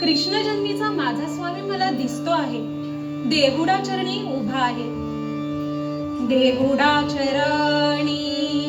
कृष्णजन्मीचा माझा स्वामी मला दिसतो आहे. देहुडा चरणी उभा आहे. देहुडा चरणी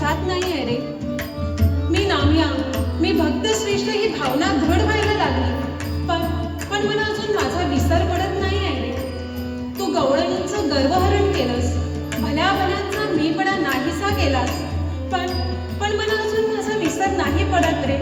जात नाही आहे रे. मी नाम्या मी भक्त श्रेष्ठ ही भावना दृढ व्हायला लागली. पण पण मला अजून माझा विसर पडत नाही आहे रे. तू गवळणींचं गर्वहरण केलंस. भल्या भल्यांचा मीपणा नाहीसा केलास. पण पण मला अजून माझा विसर नाही पडत रे.